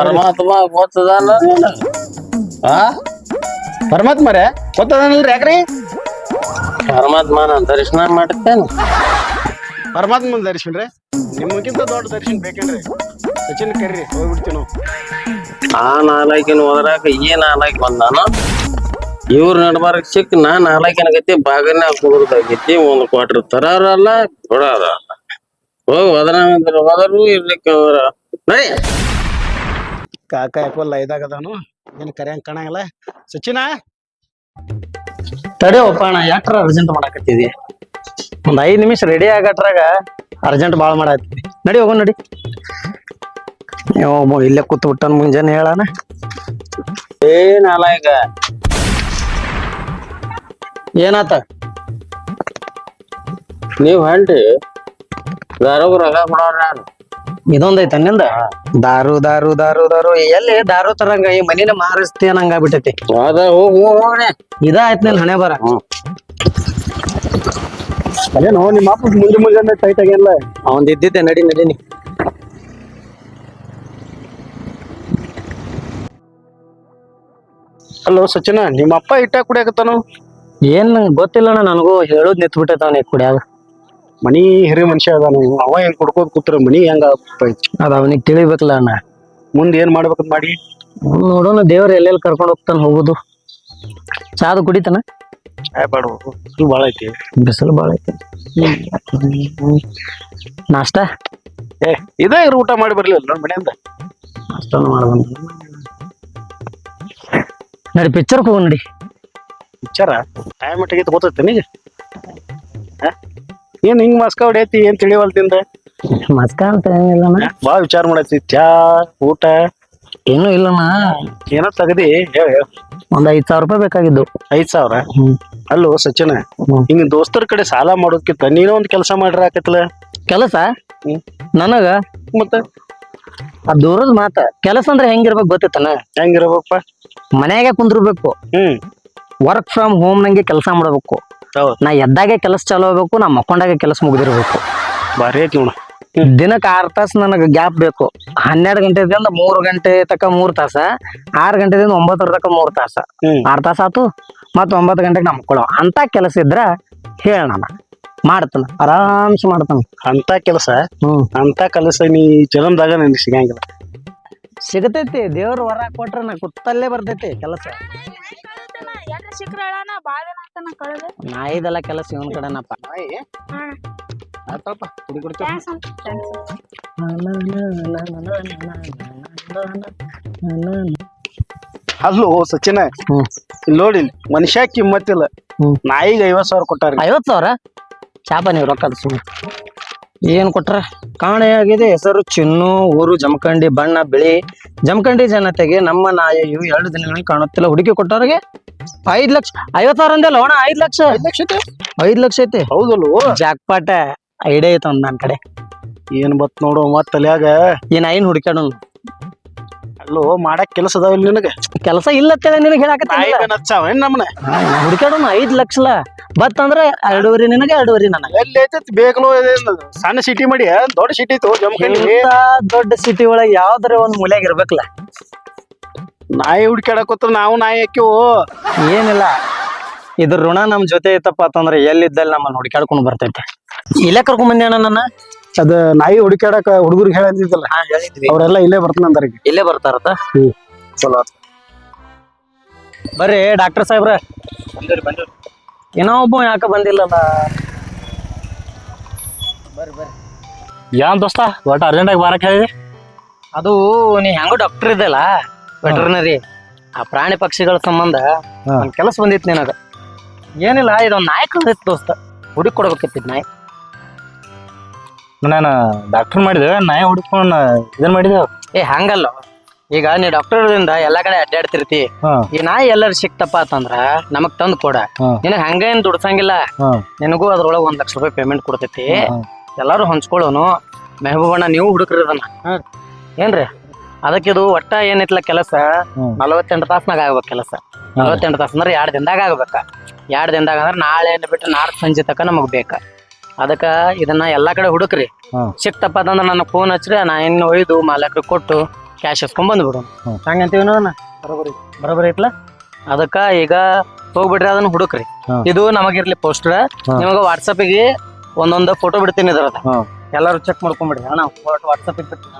ಪರಮಾತ್ಮ ಗೊತ್ತದಲ್ಲ? ಆ? ಪರಮಾತ್ಮರೇ ಗೊತ್ತದನಲ್ರಿ ಯಾಕ್ರಿ? ಪರಮಾತ್ಮನ ದರ್ಶನ ಮಾಡ್ತೇನೆ. ಪರಮಾತ್ಮನ ರೀ ನಿಮ್ಗಿಂತ ದೊಡ್ಡ ದರ್ಶನ ಬೇಕೇನ್ರಿ? ಸಚಿನ್ ಕರ್ರಿ ಹೋಗ್ಬಿಡ್ತೀವಿ ನಾವು. ಆ ನಾಲ್ಕಿನ ಹೋದ್ರಾಕ ಈ ನಾಲ್ಕು ಬಂದಾನ. ಇವ್ರ ನಡ್ಬಾರಕ್ ಸಿಕ್ ನಾ ನಾಲ್ಕಿನ ಗತಿ ಬಾಗನ ಕುದುರ್ದಾಗೈತಿ ಒಂದ್ ಕ್ವಾಟ್ರ್ ತರಾರಲ್ಲ ಬಿಡಾರ ಹೋಗ್ ಹೋದ್ರ ಹೋದರು ಇರ್ಲಿಕ್ಕೆ ಹೋದ್ರ. ನಡಿ. ಕಾಕ ಯಾಕೋಲ್ಲ ಇದಾಗದಾನು ಏನು ಕರೆಯಂಗ್ ಕಾಣಂಗಿಲ್ಲ. ಸಚಿನ? ತಡೆಯೋಪ್ಪ ಅಣ್ಣ, ಯಾಕ್ರ ಅರ್ಜೆಂಟ್ ಮಾಡಾಕತ್ತಿದಿ? ಒಂದ್ ಐದ್ ನಿಮಿಷ ರೆಡಿ ಆಗಟ್ರಾಗ ಅರ್ಜೆಂಟ್ ಭಾಳ ಮಾಡಾಕತ್ತಿದಿ ನಡಿ ಹೋಗೋಣ ನಡಿ. ನೀವು ಇಲ್ಲೇ ಕೂತ್ ಬಿಟ್ಟನ್ ಮುಂಜಾನೆ ಹೇಳಣ ಏನಲ್ಲ ಈಗ. ಏನಾತ? ನೀವ್ ಹಂಟಿ ದಾರೋಗ ರಗ ಯಾರು? ಇದೊಂದೈತ ನಿಂದ? ದಾರು ದಾರು ದಾರು ದಾರು. ಎಲ್ಲಿ ದಾರು ತರಂಗ? ಈ ಮನಿನ ಮಾರಿಸ್ತಿ ಅನ್ನಂಗ ಆಗ್ಬಿಟ್ಟೈತಿ. ಅದ ಹೋಗ್ ಹೋಗ್ ಹೋಗ್ನೆ ಇದ ಆಯ್ತು ಹಣೆ ಬರ. ಅದೇನೋ ನಿಮ್ಮ ಅಪ್ಪ ಮುಂಜೆ ಮುಂಜಾನೆ ಟೈಟ್ ಆಗಿಲ್ಲ ಅವಂದ್ ಇದ್ದಿದ್ದೆ ನಡಿ ನಡೀನಿ ಹಲೋ ಸಚಿನ ನಿಮ್ಮ ಅಪ್ಪ ಇಟ್ಟ ಕುಡಿಯಾಕತ್ತಾನು? ಏನ್ ನಂಗ್ ಗೊತ್ತಿಲ್ಲಣ್ಣ ನನಗೂ ಹೇಳೋದ್ ನಿಂತ್ಬಿಟ್ಟೈತ ಅವನಿಗೆ ಕುಡಿಯಾಗ. ಮನಿ ಹಿರಿ ಮನುಷ್ಯ ಅದಾನು. ಅವ ಹೆಂಗ್ ಕುಡ್ಕೋದ್ ಕೂತ್ರ ಮನಿ ಹೆಂಗ ಅದ ಅವನಿಗೆ ತಿಳಿಬೇಕಲ್ಲ ಅಣ್ಣ. ಮುಂದೆ ಏನ್ ಮಾಡ್ಬೇಕಂತ ಮಾಡಿ? ನೋಡೋಣ ದೇವ್ರ ಎಲ್ಲೆಲ್ಲಿ ಕರ್ಕೊಂಡು ಹೋಗ್ತಾನ ಹೋಗುದು. ಚಾದು ಕುಡಿತಾನ? ಇದು ಭಾಳ ಐತಿ. ಬಿಸಿಲು ಬಾಳ ಐತಿ. ನಾಷ್ಟ? ಏ ಇದೇ ಇರು ಊಟ ಮಾಡಿ ಬರ್ಲಿಲ್ಲ ನೋಡ್ ಮನೆಯಿಂದ. ನಾಷ್ಟನು ಮಾಡ್ಬಂದ ನಡಿ ಪಿಕ್ಚರ್ಗೆ ಹೋಗ ನಡಿ. ವಿಚಾರ ಟೈಮ್ ಮಟ್ಟಿಗೆ ಗೊತ್ತೈತೆ ಏನ್ ಹಿಂಗ್ ಮಸ್ಕ ಹೊಡೈತಿ? ಏನ್ ತಿಳಿವಲ್ತಿಂದ ಮಸ್ಕ ಅಂತ ಏನಿಲ್ಲಣ್ಣ ಬಾ ವಿಚಾರ ಮಾಡೈತಿ ಚಾ ಊಟ? ಏನು ಇಲ್ಲಣ್ಣ ಏನೋ ತಗದಿ. ಒಂದ್ ಐದ್ ಸಾವಿರ ರೂಪಾಯಿ ಬೇಕಾಗಿದ್ದು. ಐದ್ ಸಾವಿರ? ಅಲ್ಲೋ ಸಚಿನ. ಹಿಂಗ ದೋಸ್ತರ ಕಡೆ ಸಾಲ ಮಾಡೋದ್ಕಿಂತ ನೀನೋ ಒಂದ್ ಕೆಲಸ ಮಾಡ್ರ ಆಕತ್ಲ? ಕೆಲಸ? ನನಗ? ಮತ್ತ? ಆ ದೂರದ ಮಾತ. ಕೆಲಸ ಅಂದ್ರೆ ಹೆಂಗಿರ್ಬೇಕು ಗೊತ್ತಿತ್ತನ ಹೆಂಗಿರ್ಬೇಕಪ್ಪ? ಮನ್ಯಾಗೆ ಕುಂದಿರ್ಬೇಕು. ಹ್ಮ್. ವರ್ಕ್ ಫ್ರಮ್ ಹೋಮ್ ನಂಗೆ ಕೆಲಸ ಮಾಡ್ಬೇಕು. ನಾ ಎದ್ದಾಗೆ ಕೆಲಸ ಚಾಲು ಆಗ್ಬೇಕು ನಾ ಮಕ್ಕೊಂಡಾಗೆ ಕೆಲಸ ಮುಗಿದಿರ್ಬೇಕು. ಬರೀ ಐತಿ ನೋಡ. ದಿನಕ್ಕೆ ಆರು ತಾಸು ನನಗೆ ಗ್ಯಾಪ್ ಬೇಕು. ಹನ್ನೆರಡು ಗಂಟೆದಿಂದ ಮೂರು ಗಂಟೆ ತಕ ಮೂರು ತಾಸ ಆರು ಗಂಟೆದಿಂದ ಒಂಬತ್ತರ ತಕ ಮೂರು ತಾಸ. ಹ್ಮ್. ಆರು ತಾಸ ಆತು ಮತ್ತೆ ಒಂಬತ್ತು ಗಂಟೆಗೆ ನಾ ಮಕ್ಕಳು ಅಂತ ಕೆಲಸ ಇದ್ರ ಹೇಳ ನಾನು. ಮಾಡ್ತಾನ ಆರಾಮ್ಸೆ ಮಾಡ್ತಾನ. ಅಂತ ಕೆಲಸ ಹ್ಮ್. ಅಂತ ಕೆಲಸ ನೀ ಜನ್ಮದಾಗ ನನಗೆ ಸಿಗಂಗಿಲ್ಲ. ಸಿಗತೈತಿ ದೇವ್ರ ವರ ಕೊಟ್ರೆ ನಾ ಕುತ್ತಲ್ಲೇ ಬರ್ತೈತಿ ಕೆಲಸ. ಸಿಕ್ರಳನ ಬಾಳ ದಿನ ಆತನ ಕಳೆದ. ನಾಯಿದೆಲ್ಲ ಕೆಲಸ ಇವನ್ ಕಡೆನಪ್ಪ. ಆತಪ್ಪ ಕುಡಿ. ಅಲ್ಲೋ ಸಚಿನ. ನೋಡಿ ಮನುಷ್ಯ ಕಿಮ್ಮತ್ತಿಲ್ಲ. ನಾಯಿಗೆ ಐವತ್ ಸಾವಿರ ಕೊಟ್ಟಾರ ಐವತ್ತು ಸಾವಿರ? ಚಾಪ ನೀವು ರೊಕ್ಕದ ಸುಮ್ಮನೆ ಏನು ಕೊಟ್ರ? ಕಾಣೆಯಾಗಿದೆ ಹೆಸರು ಚಿನ್ನು ಊರು ಜಮಖಂಡಿ ಬಣ್ಣ ಬಿಳಿ. ಜಮಖಂಡಿ ಜನತೆಗೆ ನಮ್ಮ ನಾಯಿಯು ಎರಡು ದಿನಗಳಿಗೆ ಕಾಣುತ್ತಿಲ್ಲ. ಹುಡುಕಿ ಕೊಟ್ಟವ್ರಿಗೆ ಐದ್ ಲಕ್ಷ ಐವತ್ತಾರು ಅಂದಲ್ಲ ಅಣ್ಣ ಐದ್ ಲಕ್ಷ? ಐದ್ ಲಕ್ಷ ಐತೆ? ಐದ್ ಲಕ್ಷ ಐತಿ? ಹೌದಲ್ಲೋ? ಜಾಕ್ಪಾಟ ಐಡಿಯಾ ಐತ ಒಂದ್ ನನ್ ಕಡೆ. ಏನ್ ಬತ್ ನೋಡು ಮತ್ತೆ ಅಲ್ಯಾಗ ಏನ್ ಐನ್ ಹುಡುಕ್ಯಾಡ ಅಲ್ಲೋ ಮಾಡಕ್ ಕೆಲಸ ಅದಾವಿಲ್ಲ ನಿನಗೆ? ಕೆಲಸ ಇಲ್ಲ ನಿನಗೆ ಬೆನ್ ಹಚ್ಚಾವ ಏನ್ ನಮ್ಮನೆ ಐದ್ ಲಕ್ಷಲ. ಬತ್ ಅಂದ್ರೆ ಎರಡೂವರೆ ನಿನಗೆ ಎರಡೂವರೆ ನನಗೆ. ಎಲ್ಲಿ ಐತೈತಿ ಬೇಕು ಸಣ್ಣ ಸಿಟಿ ಮಾಡಿ ದೊಡ್ಡ ಸಿಟಿ ಇತ್ತು ದೊಡ್ಡ ಸಿಟಿ ಒಳಗೆ ಯಾವ್ದಾರ ಒಂದ್ ಮೂಲೆಯಾಗ ಇರ್ಬೇಕಲ್ಲ ನಾಯಿ ಹುಡ್ಕ್ಯಾಡಕೋತ್ರ ನಾವು ನಾಯಿ ಹಾಕಿವು ಏನಿಲ್ಲ. ಇದ್ರ ಋಣ ನಮ್ ಜೊತೆ ಐತಪ್ಪ ಅಂತಂದ್ರೆ ಎಲ್ಲಿದ್ದಲ್ಲಿ ನಮ್ಮನ್ನ ಹುಡುಕಾಡ್ಕೊಂಡು ಬರ್ತೈತೆ. ಇಲ್ಲೇ ಕರ್ಕೊಂಡ್ ಬಂದೇಣ್ಣ ಅಣ್ಣ ನನ್ನ? ಅದ ನಾಯಿ ಹುಡುಕಾಡಕ ಹುಡುಗರಿಗೆ ಹೇಳಿದ್ರಲ್ಲ ಅವರೆಲ್ಲ ಇಲ್ಲೇ ಬರ್ತಾನ ಅಂದಾರ ಈಗ. ಇಲ್ಲೇ ಬರ್ತಾರತ್ತ ಚಲೋ ಬರ್ರಿ ಡಾಕ್ಟರ್ ಸಾಹೇಬ್ರ. ಏನೋ ಒಬ್ಬ ಯಾಕ ಬಂದಿಲ್ಲಲ್ಲ. ಏನ್ ದೋಸ್ತ ಒಟ್ಟು ಅರ್ಜೆಂಟಾಗಿ ಬಾರಕ್ ಹೇಳಿದೆ? ಅದು ನೀ ಹೆಂಗೋ ಡಾಕ್ಟರ್ ಇದೆಲ್ಲ ವೆಟರ್ನರಿ ಆ ಪ್ರಾಣಿ ಪಕ್ಷಿಗಳ ಸಂಬಂಧ ಒಂದ್ ಕೆಲಸ ಬಂದಿತ್ತು ನಿನಗ. ಏನಿಲ್ಲ ಇದೊಂದ್ ನಾಯಿ ಕಳ್ದಿತ್ತು ದೋಸ್ತ. ಹುಡುಕ್ ಕೊಡ್ಬೇಕಿತ್ತು ನಾಯಿ. ನಾನು ಡಾಕ್ಟರ್ ಮಾಡಿದೆ ನಾಯಿ ಹುಡ್ಕೊಂಡು ಇದನ್ನ ಮಾಡಿದೆ. ಏ ಹಂಗಲ್ಲ. ಈಗ ನೀ ಡಾಕ್ಟರ್ ದಿಂದ ಎಲ್ಲಾ ಕಡೆ ಅಡ್ಡಾಡ್ತಿರ್ತಿ. ಈ ನಾಯಿ ಎಲ್ಲರೂ ಸಿಕ್ತಪ್ಪ ಅಂತಂದ್ರ ನಮಗ್ ತಂದ್ ಕೊಡ. ನಿನಗ್ ಹಂಗೇನ್ ದುಡ್ಸಂಗಿಲ್ಲ. ನಿನಗೂ ಅದ್ರೊಳಗ ಒಂದ್ ಲಕ್ಷ ರೂಪಾಯಿ ಪೇಮೆಂಟ್ ಕೊಡ್ತೈತಿ. ಎಲ್ಲಾರು ಹಂಚ್ಕೊಳ್ಳೋನು. ಮೆಹಬೂಬಣ್ಣ ನೀವು ಹುಡುಕ್ರಿ ಅದನ್ನ ಏನ್ರಿ? ಅದಕ್ಕಿದು ಒಟ್ಟ ಏನೈತಿಲ್ಲ ಕೆಲಸ. ನಲವತ್ತೆಂಟು ತಾಸ್ನಾಗ ಆಗ್ಬೇಕು ಕೆಲಸ. ನಲವತ್ತೆಂಟು ತಾಸು ಅಂದ್ರೆ ಎರಡ್ ದಿನದಾಗ ಆಗ್ಬೇಕ. ಎರಡು ದಿನದಾಗ ಅಂದ್ರೆ ನಾಳೆ ಬಿಟ್ಟು ನಾಡ್ದು ಸಂಜೆ ತನಕ ನಮಗ್ ಬೇಕ. ಅದಕ್ಕ ಇದನ್ನ ಎಲ್ಲಾ ಕಡೆ ಹುಡುಕ್ರಿ ಹಾ. ಸಿಕ್ತಪ್ಪ ಅಂತಂದ್ರೆ ನನ್ನ ಫೋನ್ ಹಚ್ಚ್ರಿ ನಾ ಇನ್ನು ಒಯ್ದು ಮಾಲಕ್ರಿಗೆ ಕೊಟ್ಟು ಕ್ಯಾಶ್ ಇಸ್ಕೊಂಡ್ ಬಂದ್ಬಿಡು ಹ್ಮ್. ಹಂಗಂತೀವಿ ನೋಡೋಣ ಬರೋಬರಿ ಬರೋಬರಿ ಐತ್ಲ ಅದಕ್ಕ ಈಗ ಹೋಗ್ಬಿಡ್ರಿ ಅದನ್ನ ಹುಡುಕ್ರಿ ಹಾ. ಇದು ನಮಗಿರ್ಲಿ ಪೋಸ್ಟರ್ ಹಾ. ನಿಮಗ ವಾಟ್ಸಪ್ಗೆ ಒಂದೊಂದು ಫೋಟೋ ಬಿಡ್ತೀನಿ ಇದ್ರದ ಹಾ. ಎಲ್ಲರೂ ಚೆಕ್ ಮಾಡ್ಕೊಂಡ್ಬಿಡ್ರಿ ಅಣ್ಣ ವಾಟ್ಸ್ಆಪಿಗೆ ಬಿಡ್ತೀನಿ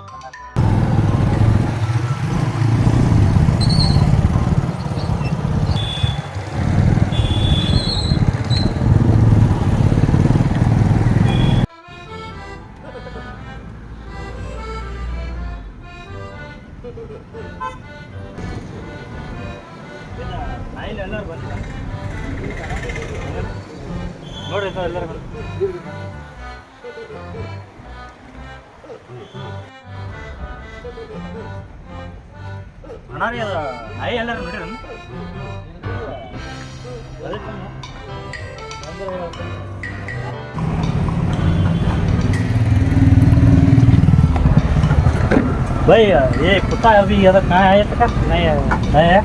भाई ये कुत्ता अभी ये तक कहाँ है तक नहीं है नहीं है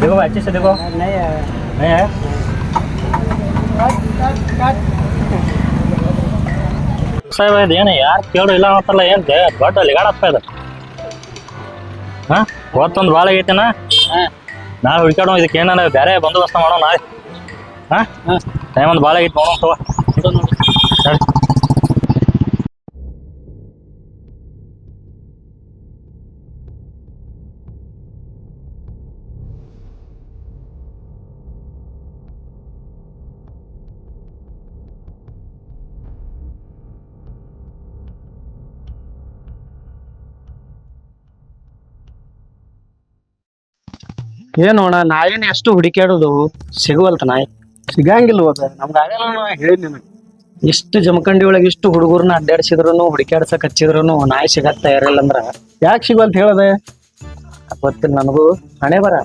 देखो भाई, अच्छे से देखो नहीं है नहीं है ಸಾಹೇಬ ಇದು ಏನು ಯಾರು ಕೇಳು ಇಲ್ಲ ಅಂತಲ್ಲ ಏನು ದೊಡ್ಡ ಲಿಗಾಡಪ್ಪ ಇದು ಹಾ ಇವತ್ತೊಂದು ಭಾಳ ಆಗೈತೆನ ನಾಳೆ ಹುಡ್ಕಾಡೋ ಇದಕ್ಕೆ ಏನಾರ ಬೇರೆ ಬಂದೋಬಸ್ತ ಮಾಡೋ ನಾಳೆ ಹಾ ಟೈಮ್ ಒಂದು ಭಾಳ ಆಗೈತೆ ನೋಡೋಣ ತಗೋ. ಏನೋಣ ಏನು ನಾಯಿನ ಎಷ್ಟು ಹುಡುಕ್ಯಾಡೋದು ಸಿಗುವಲ್ತ ನಾಯಿ. ಸಿಗಂಗಿಲ್ಲ ಹೋದ. ನಮ್ಗೆ ಆಗಲ್ಲ ನಾ ಹೇಳಿ ನಿನಗೆ. ಇಷ್ಟು ಜಮಖಂಡಿ ಒಳಗೆ ಇಷ್ಟು ಹುಡುಗರನ್ನ ಅಡ್ಡಾಡ್ಸಿದ್ರು ಹುಡುಕ್ಯಾಡ್ಸಕ್ ಹಚ್ಚಿದ್ರು ನಾಯಿ ಸಿಗತ್ತ ತಯಾರಿಲ್ಲ ಅಂದ್ರ? ಯಾಕೆ ಅಂತ ಹೇಳದೆ? ಗೊತ್ತಿಲ್ಲ ನನಗೂ. ಹಣೆ ಬರ.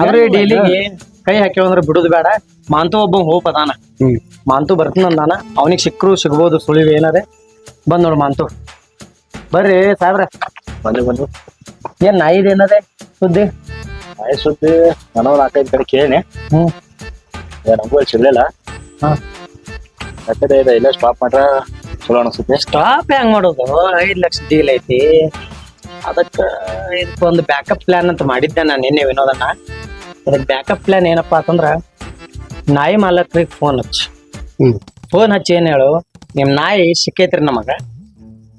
ಆದ್ರೆ ಡೈಲಿ ಕೈ ಹಾಕ್ಯಾವ ಅಂದ್ರೆ ಬಿಡುದು ಬೇಡ. ಮಾಂತು ಒಬ್ಬ ಹೋಪ್ ಅದಾನ ಮಾಂತು ಬರ್ತಾನ ಅವನಿಗೆ ಸಿಕ್ಕರು ಸಿಗ್ಬೋದು ಸುಳಿವು ಏನಾರೆ ಬಂದ್ ನೋಡು ಮಾಂತು. ಬರ್ರಿ ಸಾಬ್ರ ಬಂದು ಬಂದು ಏನ್ ನಾಯಿದ್ ಏನದೆ? ಸುದ್ದಿ? ನಾಯಿ ಸುದ್ದಿ ನನೋ ನಾಲ್ಕೈದು ಕಡೆ ಕೇಳಿ ಹ್ಮ್. ನಮಗೂ ಅಲ್ಲಿ ಸಿಗ್ಲಿಲ್ಲ. ಹಾ. ಇದು ಇಲ್ಲೇ ಸ್ಟಾಪ್ ಮಾಡ್ರ ಚಲೋ ಅನಿಸುತ್ತೆ. ಸ್ಟಾಪ್ ಹೆಂಗ್ ಮಾಡೋದು? ಐದ್ ಲಕ್ಷ ಡೀಲ್ ಐತಿ. ಅದಕ್ಕ ಇದಕ್ಕೊಂದು ಬ್ಯಾಕಪ್ ಪ್ಲಾನ್ ಅಂತ ಮಾಡಿದ್ದೆ ನಾನು ನಿನ್ನೆ ವಿನೋದನ್ನ. ಅದಕ್ಕೆ ಬ್ಯಾಕಪ್ ಪ್ಲಾನ್ ಏನಪ್ಪಾ ಅಂತಂದ್ರ ನಾಯಿ ಮಾಲಕ್ರಿಗೆ ಫೋನ್ ಹಚ್ಚಿ. ಹ್ಮ್. ಫೋನ್ ಹಚ್ಚಿ ಏನ್ ಹೇಳು ನಿಮ್ ನಾಯಿ ಸಿಕ್ಕೈತ್ರಿ ನಮಗ.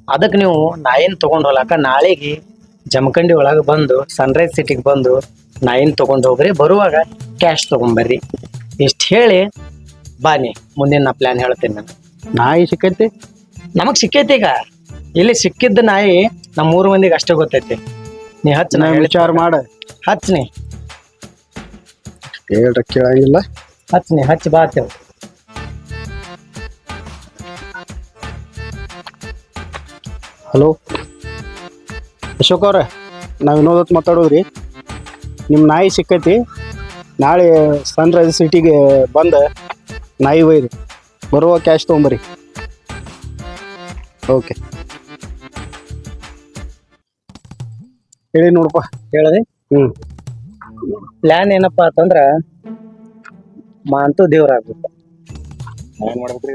ಅದಕ್ಕೆ ನೀವು ನಾಯಿನ ತಗೊಂಡ್ ಹೋಗ್ಲಾಕ ನಾಳೆಗೆ ಜಮಖಂಡಿ ಒಳಗೆ ಬಂದು ಸನ್ರೈಸ್ ಸಿಟಿಗೆ ಬಂದು ನಾಯಿನ ತಗೊಂಡ್ ಹೋಗ್ರಿ ಬರುವಾಗ ಕ್ಯಾಶ್ ತಗೊಂಬರ್ರಿ ಇಷ್ಟ ಹೇಳಿ ಬನ್ನಿ ಮುಂದಿನ ನಾ ಪ್ಲಾನ್ ಹೇಳ್ತೀನಿ ನಾನು. ನಾಯಿ ಸಿಕ್ಕೈತಿ? ನಮಗ್ ಸಿಕ್ಕೈತಿ ಈಗ. ಇಲ್ಲಿ ಸಿಕ್ಕಿದ್ದ ನಾಯಿ ನಮ್ಮ ಮೂರು ಮಂದಿಗೆ ಅಷ್ಟೇ ಗೊತ್ತೈತಿ. ನೀ ಹಚ್ಚ ನಾ ವಿಚಾರ ಮಾಡ. ಹಚ್ ನೀ. ಹೇಳ್ರ ಕೇಳಂಗಿಲ್ಲ. ಹಚ್ ನೀ ಹಚ್ಚ ಬಾ ಅಂತೇವ್ ಹಲೋ? ಅಶೋಕ್ ಅವ್ರೆ ನಾವು ವಿನೋದತ್ ಮಾತಾಡೋದ್ರಿ. ನಿಮ್ಮ ನಾಯಿ ಸಿಕ್ಕೈತಿ? ನಾಳೆ ಸನ್ರೈಸ್ ಸಿಟಿಗೆ ಬಂದ ನಾಯಿ ಒಯ್ರಿ ಬರುವ ಕ್ಯಾಶ್ ತೊಗೊಂಬರಿ ಓಕೆ ಹೇಳಿ ನೋಡಪ್ಪ. ಹೇಳದೆ? ಹ್ಞೂ ಪ್ಲ್ಯಾನ್ ಏನಪ್ಪ ಅಂತಂದ್ರ ಮಾಂತು ದೇವ್ರಾಗ್ಬೇಕು. ಏನು ಮಾಡ್ಬೇಕ್ರಿ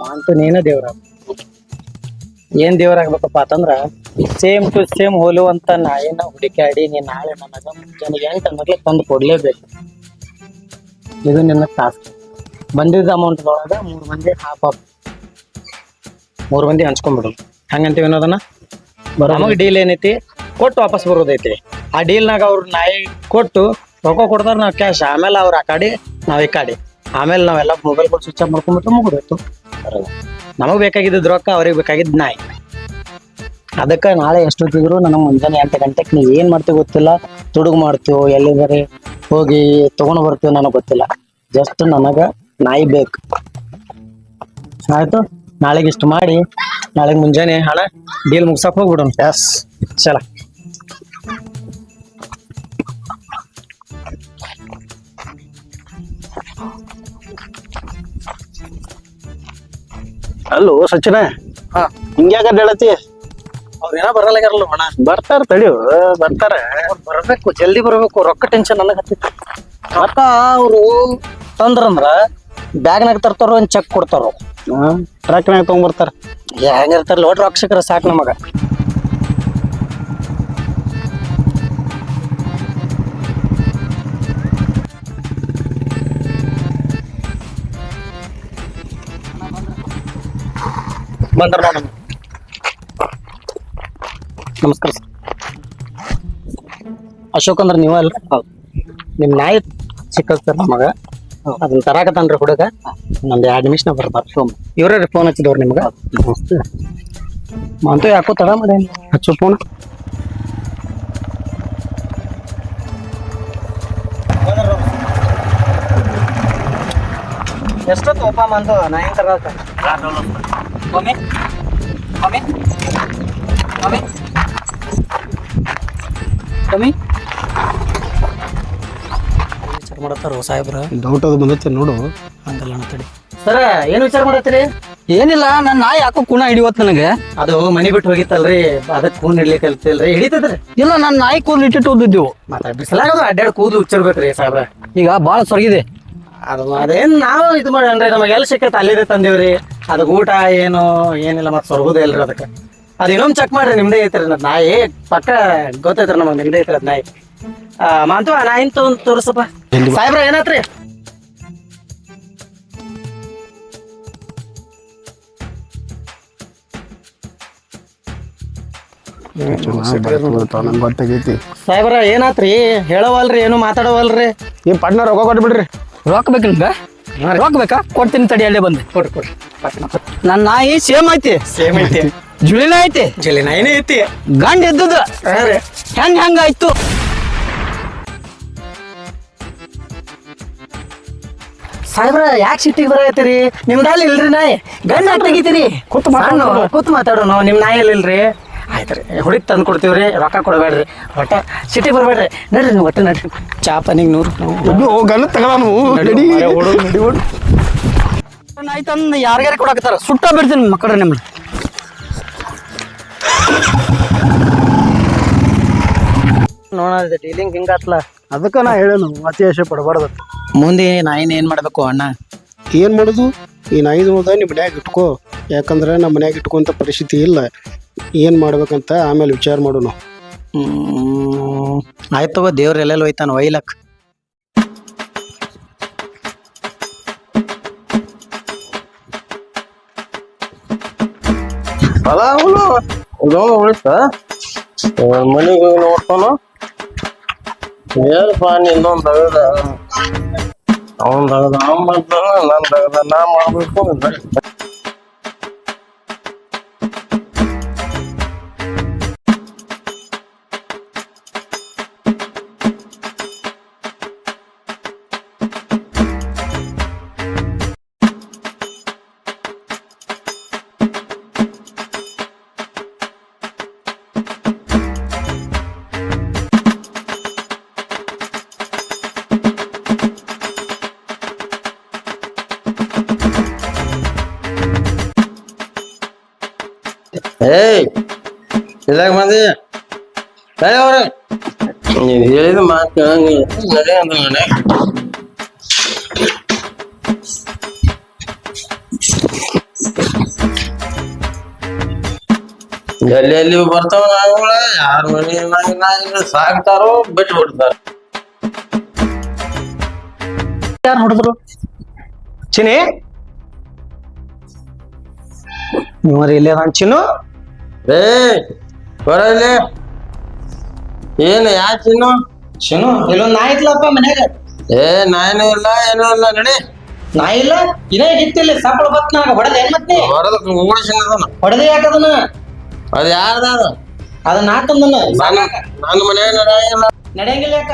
ಮಾಂತು ನೀನ ದೇವ್ರಾಗ್ಬೇಕು. ಏನ್ ದೇವ್ರಾಗ್ಬೇಕಪ್ಪ ಅಂತಂದ್ರ ಸೇಮ್ ಟು ಸೇಮ್ ಹೋಲುವಂತ ನಾಯಿನ ಹುಡುಕಾಡಿ ನೀನ್ ನಾಳೆ ನನಗ ಮುಂಜಾನೆ ಎಂಟು ಅನ್ನೋದ್ಲೆ ತಂದು ಕೊಡ್ಲೇಬೇಕು. ಇದು ನಿನ್ನ ಟಾಸ್ಕ್ ಬಂದಿದ್ದ ಅಮೌಂಟ್ ಒಳಗ ಮೂರ್ ಮಂದಿ ಹಾಫ್ ಆಫ್ ಮೂರ್ ಮಂದಿ ಹಂಚ್ಕೊಂಡ್ಬಿಡು ಹಂಗಂತೀವಿ ಅನ್ನೋದನ್ನ? ನಮಗ್ ಡೀಲ್ ಏನೈತಿ? ಕೊಟ್ಟು ವಾಪಸ್ ಬರೋದೈತಿ. ಆ ಡೀಲ್ನಾಗ ಅವ್ರ ನಾಯಿ ಕೊಟ್ಟು ರೊಕ್ಕ ಕೊಡ್ತಾರ ನಾವ್ ಕ್ಯಾಶ್ ಆಮೇಲೆ ಅವ್ರ ಆ ನಾವು ನಾವ್ ಈ ಕಾಡಿ. ಆಮೇಲೆ ನಾವೆಲ್ಲ ಮೊಬೈಲ್ ಕೊಟ್ಟು ಸ್ವಿಚ್ ಆಫ್ ಮಾಡ್ಕೊಂಡ್ಬಿಟ್ಟು ಮುಗಿದೋಯ್ತು ನಮಗ್ ಬೇಕಾಗಿದ್ದ ರೊಕ್ಕ ಅವ್ರಿಗೆ ಬೇಕಾಗಿದ್ದ ನಾಯಿ. ಅದಕ್ಕೆ ನಾಳೆ ಎಷ್ಟೊತ್ತಿದ್ರು ನನಗೆ ಮುಂಜಾನೆ ಎಂಟು ಗಂಟೆಗೆ ನೀವ್ ಏನ್ ಮಾಡ್ತೀವಿ ಗೊತ್ತಿಲ್ಲ. ತುಡುಗು ಮಾಡ್ತೀವೋ ಎಲ್ಲಿದ್ದಾರೆ ಹೋಗಿ ತಗೊಂಡು ಬರ್ತೀವ್ ನನಗೆ ಗೊತ್ತಿಲ್ಲ. ಜಸ್ಟ್ ನನಗ ನಾಯಿ ಬೇಕು. ಆಯ್ತು ನಾಳೆಗೆ ಇಷ್ಟು ಮಾಡಿ ನಾಳೆಗೆ ಮುಂಜಾನೆ ಹಣ ಡೀಲ್ ಮುಗ್ಸಕ್ ಹೋಗ್ಬಿಡೋಣ. ಎಸ್ ಚಲ ಅಲ್ಲೋ ಸಚಿನ? ಹಾ. ಹಿಂಗ್ಯಾಕ ಹೇಳತಿ ಅವ್ರೇನ ಬರಲ್ಲ ಅಣ್ಣ. ಬರ್ತಾರ ತಡಿಯೋ ಬರ್ತಾರ. ಬರ್ಬೇಕು ಜಲ್ದಿ ಬರ್ಬೇಕು ರೊಕ್ಕ ಟೆನ್ಷನ್ ನನಗೆ ಹತ್ತಿತ್ತು ಮತ್ತ ಅವರು ತಂದ್ರಂದ್ರ ಬ್ಯಾಗ್ನಾಗ ತರ್ತಾರ ಒಂದ್ ಚೆಕ್ ಕೊಡ್ತಾರೋ? ಟ್ರಕ್ನಾಗ ತೊಗೊಂಬರ್ತಾರ. ಹೆಂಗಿರ್ತಾರ ಲೋಡ್ ರೊಕ್ಕ ಸಿಕ್ಕರೆ ಸಾಕು ನಮಗ. ಬಂದ್ರ ನೋಡಿ ನಮಸ್ಕಾರ ಸರ್. ಅಶೋಕ್ ಅಂದ್ರೆ ನೀವ ಅಲ್ರಿ? ನಿಮ್ ನಾಯಿ ಸಿಕ್ಕದ ನಮಗ ಅದನ್ನ ತರಾಕತ್ತಾನ್ರಿ ಹುಡುಗ. ನಮ್ದು ಎರಡು ನಿಮಿಷ ಬರ್ಬಾರ್ದು ಇವ್ರೇ ಫೋನ್ ಹಚ್ಚಿದವ್ರು ನಿಮ್ಗ. ಮಂತು ಯಾಕೋ ತಡ ಮಾಡಿ ಹಚ್ಚು ಫೋನ್ ಎಷ್ಟೊತ್ತು ಒಪ್ಪ ಮಂತು ನಾ ಹೆಂಗ್ ತರಕ ಮಮ್ಮಿ Come? Come? ಮಮ್ಮಿ ವಿಚಾರ ಮಾಡತ್ತಾರ ಸಾಹೇಬ್ರ? ಡೌಟ್ ಅದು ಬಂದೈತೆ ನೋಡು. ಹಂಗಲ್ಲ ಅಂತಡಿ ಸರ ಏನು ವಿಚಾರ ಮಾಡತ್ತೀರಿ? ಏನಿಲ್ಲ ನನ್ನ ನಾಯಿ ಯಾಕೋ ಕುಣ ಹಿಡಿಯೋತ್ ನನಗೆ. ಅದು ಮನಿ ಬಿಟ್ಟು ಹೋಗಿತ್ತಲ್ರಿ ಅದಕ್ಕೆ ಕೂನ್ ಇಡ್ಲಿಕ್ಕೆ ಕಲ್ತಿಲ್ರಿ ಹಿಡಿತದ್ರಿ? ಇಲ್ಲ ನನ್ನ ನಾಯಿ ಕೂದಲು ಇಟ್ಟಿಟ್ಟು ಓದಿದ್ದೆವು ಮತ್ತೆ ಬಿಸಿಲಾಗದು ಅಡ್ಡಾಡ್ ಕೂದಲು ಉಚ್ಚರ್ಬೇಕ್ರಿ ಸಾಹೇಬ್ರ. ಈಗ ಬಾಳ ಸೊರಗಿದೆ ಅದು ಅದೇನ್ ನಾವು ಇದು ಮಾಡ್ರಿ ನಮಗೆ ಎಲ್ಲಿ ಸಿಕ್ಕತ್ತೆ ಅಲ್ಲಿದೆ ತಂದೇವ್ರಿ. ಅದು ಊಟ ಏನು ಏನಿಲ್ಲ ಮತ್ತೆ ಸೊರಗುದೇ ಇಲ್ರಿ ಅದಕ್ಕೆ. ಅದು ಇನ್ನೊಂದು ಚೆಕ್ ಮಾಡ್ರಿ ನಿಮ್ದೇ ಐತ್ರಿ ನದ್ ನಾಯಿ. ಪಕ್ಕ ಗೊತ್ತೈತ್ರಿ ನಮಗೆ ನಿಮ್ದೇ ಐತ್ರಿ ಅದ್ ನಾಯಿ. ಆ, ಮಾಂತು ಆ ನಾಯಿನ ತಗೊಂಡ್ ತೋರಿಸಪ್ಪ. ಸಾಹೇಬ್ರ ಏನಾತ್ರಿ? ಸಾಹೇಬ್ರ ಏನಾತ್ರಿ? ಹೇಳವಲ್ರಿ ಏನು ಮಾತಾಡವಲ್ರಿ? ನಿಮ್ ಪಟ್ನ ರೊಕ್ಕ ಕೊಟ್ಬಿಡ್ರಿ. ರೊಕ್ಕ ಬೇಕು ನಿಮ್ಗೆ ರೊಕ್ಕ ಬೇಕಾ? ಕೊಡ್ತೀನಿ ತಡಿ ಅಲ್ಲೇ ಬಂದು. ಕೊಡ್ರಿ ಕೊಡ್ರಿ ನನ್ನ ನಾಯಿ ಸೇಮ್ ಐತಿ. ಸೇಮ್ ಐತಿ. ಜುಳಿನ ಐತಿ. ಜುಳಿನ ಏನೇ ಐತಿ. ಗಂಡ ಇದ್ದದ ಹೆಂಗ್ ಹೆಂಗ ಆಯ್ತು? ಸಾಹೇಬ್ರ ಯಾಕೆ ಸಿಟ್ಟಿಗೆ ಬರತ್ತೀರಿ ನಿಮ್ದಲ್ಲಿ ಇಲ್ರಿ ನಾಯಿ. ಗಂಡ ತೆಗಿತೀರಿ. ಕೂತ್ ಮಾತಾಡೋಣ ಕೂತ್ ಮಾತಾಡೋಣ ನಿಮ್ ನಾಯಿ ಇಲ್ರಿ. ಆಯ್ತ್ರಿ ಹುಡುಗಿ ತಂದು ರೀ ರೊಕ್ಕ ಕೊಡಬೇಡ್ರಿ. ಒಟ್ಟ ಸಿಟಿ ಬರಬೇಡ್ರಿ. ನಡ್ರಿ ನೀವು ಒಟ್ಟು ನಡ್ರಿ. ಚಾಪನಿಗೆ ನೂರು. ಗಲ್ಲ ತಗದಾನು ನಡಿ ನಾಯಿ ತಂದು ಯಾರ್ಯಾರ ಕೊಡಕತ್ತಾರ? ಸುಟ್ಟ ಬಿಡ್ತೀನಿ ಮಕ್ಕಳ ನಿಮ್ಮ ನೋಡ ಡೀಲಿಂಗ್ ಹಿಂಗಾತ್ಲ ಅದಕ್ಕೆ ನಾ ಹೇಳೇನು ಅತಿ ಆಶೆ ಪಡಬಾರ್ದು ಮುಂದೆ ನಾಯಿನ ಏನು ಮಾಡಬೇಕು ಅಣ್ಣ? ಏನು ಮಾಡೋದು? ಈ ನಾಯಿ ಉಳ್ದ ನಿಮ್ಮ ಮನ್ಯಾಗ ಇಟ್ಕೋ. ಯಾಕಂದ್ರೆ ನಮ್ಮ ಮನ್ಯಾಗ ಇಟ್ಕೊಂತ ಪರಿಸ್ಥಿತಿ ಇಲ್ಲ. ಏನು ಮಾಡ್ಬೇಕಂತ ಆಮೇಲೆ ವಿಚಾರ ಮಾಡೋಣ. ಹ್ಮ್ ಆಯ್ತು ತಗೋ ದೇವ್ರ ಎಲ್ಲೆಲ್ಲ ಹೋಯ್ತಾನ ಒಯ್ಲಕ್. ಅದ ಅವನು? ಇದೊಂದು ಉಳಿತ ಮನೆಗೆ ಹೋಗಿ ನೋಡ್ತಾನ? ಏನಪ್ಪ ನಿಂದೊಂದು ತಗದ ಅವನ್ ತಗದ ಅವ್ನ್ ಮಾಡ್ತಾನ ನಾನ್ ತಗದ ನಾ ಇದಾಗ ಬಂದಿ. ಅವ್ರ. ನೀವ್ ಹೇಳಿದ ಮಾತು ನಡಿ ಅಂದ್ರ ನಡಿ ಎಲ್ಲಿ ಎಲ್ಲಿ ಬರ್ತಾವ ನಾವುಗಳ? ಯಾರ ಮನೆ ನಾಯಿ ನಾಯಿ ಸಾಕ್ತಾರೋ ಬಿಟ್ಟು ಬಿಡ್ತಾರ. ಯಾರು ಹೊಡೆದ್ರು ಚಿನಿ ನೀವ್ರಿ ಇಲ್ಲೇ ಚಿನ್ನು? ಏ ಬರಲಿ. ಏನು ಯಾಕೆ ಇನ್ನು ಚಿನ್ನು ಇಲ್ಲೊಂದು ನಾಯಿ ಇತ್ಲಪ್ಪ ಮನ್ಯಾಗ. ಏ ನಾಯಿನೂ ಇಲ್ಲ ಏನೂ ಇಲ್ಲ ನಡಿ. ನಾಯಿ ಇಲ್ಲ? ಇದೇ ಇತ್ತಿಲ್ಲ ಸಾಪಳ ಬತ್ನಾಗ ಹೊಡೆದ ಏನ್ ಹೊಡೆದ ಹೊರದ ಅದನ್ನ. ಹೊಡೆದ ಯಾಕದನ ಅದ್ ಯಾರ್ದ ಅದು? ಅದ ನಾಕಂದನ ನನ್ನ ನನ್ನ ಮನ್ಯಾಗ ನಡೆಯಂಗಿಲ್ಲ. ನಡೆಯಂಗಿಲ್ಲ ಯಾಕ?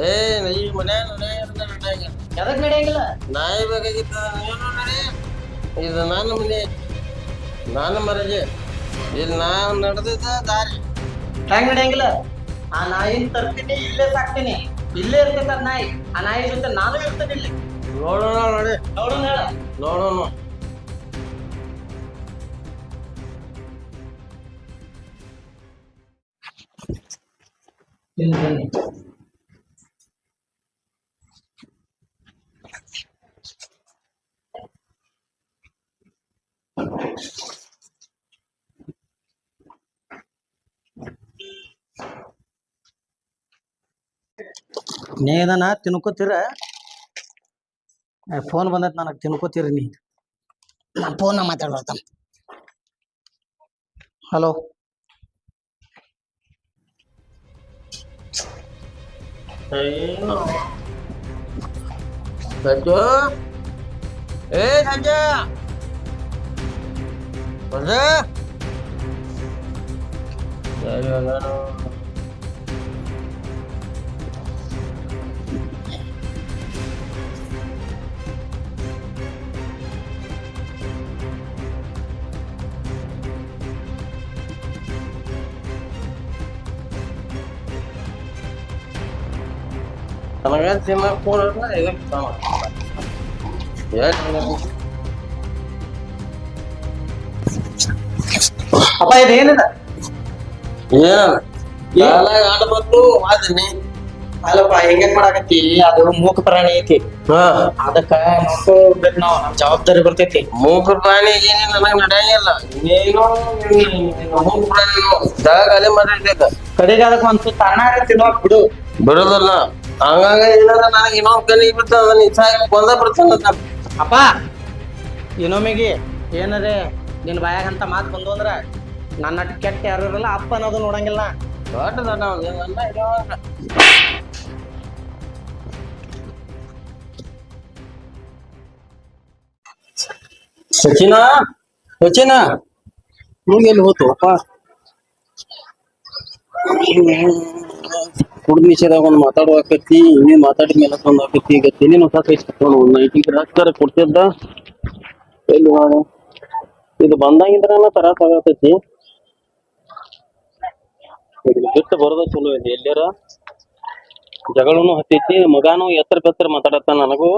ಏ ಈ ಮನ್ಯಾಗ ನಡೆಯಂಗಿಲ್ಲ ನಡೆಯಂಗಿಲ್ಲ. ಎದಕ್ ನಡೆಯಂಗಿಲ್ಲ? ನಾಯಿ ಬೇಕಾಗಿತ್ತ ನಡಿ. ಇದು ನನ್ನ ಮನೆ. ನಾನು ಮರಜಿ. ಇಲ್ಲಿ ನಾವು ನಡೆದಿದ್ದ ದಾರಿ. ಹೆಂಗ್ ನಡೆಯಂಗಿಲ್ಲ? ಆ ನಾಯಿನ ತರ್ತೀನಿ ಇಲ್ಲೇ ಸಾಕ್ತೀನಿ. ಇಲ್ಲೇ ಇರ್ತೈತೆ ನಾಯಿ. ಆ ನಾಯಿ ಜೊತೆ ನಾನು ಇರ್ತೇನೆ ಇಲ್ಲಿ. ನೋಡೋಣ ನೋಡಿ. ನೋಡೋಣ ಹೇಳ. ನೋಡೋಣ. Thank you. ನೀ ಇದನ್ನ ತಿನ್ಕೋತೀರ? ಫೋನ್ ಬಂದೈತೆ ನನಗೆ, ತಿನ್ಕೋತೀರಿ ನೀ. ನಾ ಫೋನ್ ಮಾತಾಡ್ಬಾರ್ದ ಹಲೋ ಸಜ್ಜು ಏ ಸಜ್ಜ ಬಂದ? ಸರಿ ಹಂಗಾರು. ನನಗ ತಿನ್ನಕ್ ಕೊಡಲ್ಲ ಇದಕ್ಕೆ ಯಾಕೆ ಅಪ್ಪ ಇದು ಏನಿದೆ ಏನ ಕಾಲಾಗ ಆಟ ಬಂತು ವಾದಿನಿ ಅಲ್ಲಪ್ಪ ಹೆಂಗ್ ಮಾಡಾಕತ್ತಿ ಅದು ಮೂಕ ಪ್ರಾಣಿ ಐತಿ ಹಾ ಅದಕ್ಕ ನೋಡ್ಕೋಬೇಕು ನಾವು ನಮ್ ಜವಾಬ್ದಾರಿ ಬರ್ತೈತಿ ಮೂಕ ಪ್ರಾಣಿ ಏನಿ ನನಗ ನಡೆಯಂಗಿಲ್ಲ ನೀನು ಮೂಕ ಪ್ರಾಣಿ ಜಾಗ ಅಲೆ ಮಾಡಿರ್ತೈತ ಕಡೆಗೆ ಅದಕ್ಕೆ ಒಂದು ಆಗತ್ತಿ ತಿನ್ನೋಕ್ ಬಿಡು ಬಿಡೋದಲ್ಲ ಹಂಗಾಗ ಏನಾರ ನನಗೆ ಇನ್ನೊಂದ್ ಕಲಿ ಬಿಡ್ತಾನ ನಿಜಾಗಿ ಬಂದ ಬಿಡ್ತಾನ ಅಪ್ಪ ಇನ್ನೊಮ್ಮೆಗೆ ಏನರೇ ನಿನ್ ಬಾಯಾಗ ಅಂತ ಮಾತು ಬಂದು ಅಂದ್ರ ನನ್ನ ಕೆಟ್ಟ ಯಾರು ಇರಲ್ಲ ಅಪ್ಪ ಅನ್ನೋದು ನೋಡಂಗಿಲ್ಲ. ದೊಡ್ಡದ ಸಚಿನ ಸಚಿನ. ಎಲ್ಲಿ ಹೋತು? ಅಪ್ಪ ಕುಡ್ದ ವಿಷಯದಾಗ ಒಂದು ಮಾತಾಡುವಾಕತಿ ಇನ್ನೇ ಮಾತಾಡಿದ ಮೇಲೆ ಒಂದು ಆಕತಿ ಈಗ ಒಂದು ನೈಟಿಗೆ ರಾಕ್ತಾರ ಕೊಡ್ತಿದ್ದ. ಇದು ಬಂದಾಗಿಂದ್ರನ ತರಾಸ ಆಗತೈತಿ ಬಿಟ್ಟು ಬರೋದ ಚಲೋ ಇದೆ ಎಲ್ಲಾರ ಜಗಳೂ ಹತ್ತೈತಿ, ಮಗಾನು ಎತ್ತರ ಬೆತ್ತರ ಮಾತಾಡತ್ತ ನನಗೂ.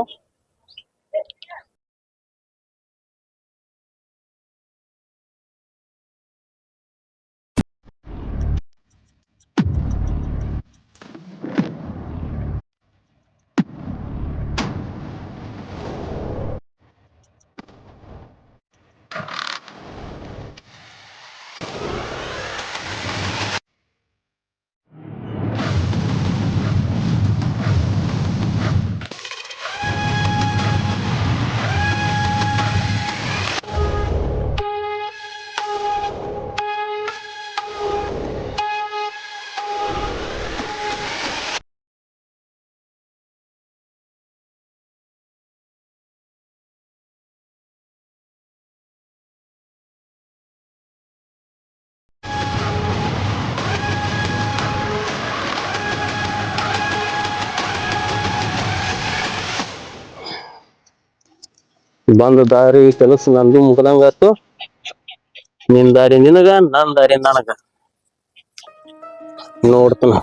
ಬಂದ ದಾರಿ ಕೆಲಸ ನಂದು ಆಯ್ತು. ನಿನ್ ದಾರಿ ನಿನಗ ನನ್ ದಾರಿ ನನಗ. ನೋಡ್ತಾನ.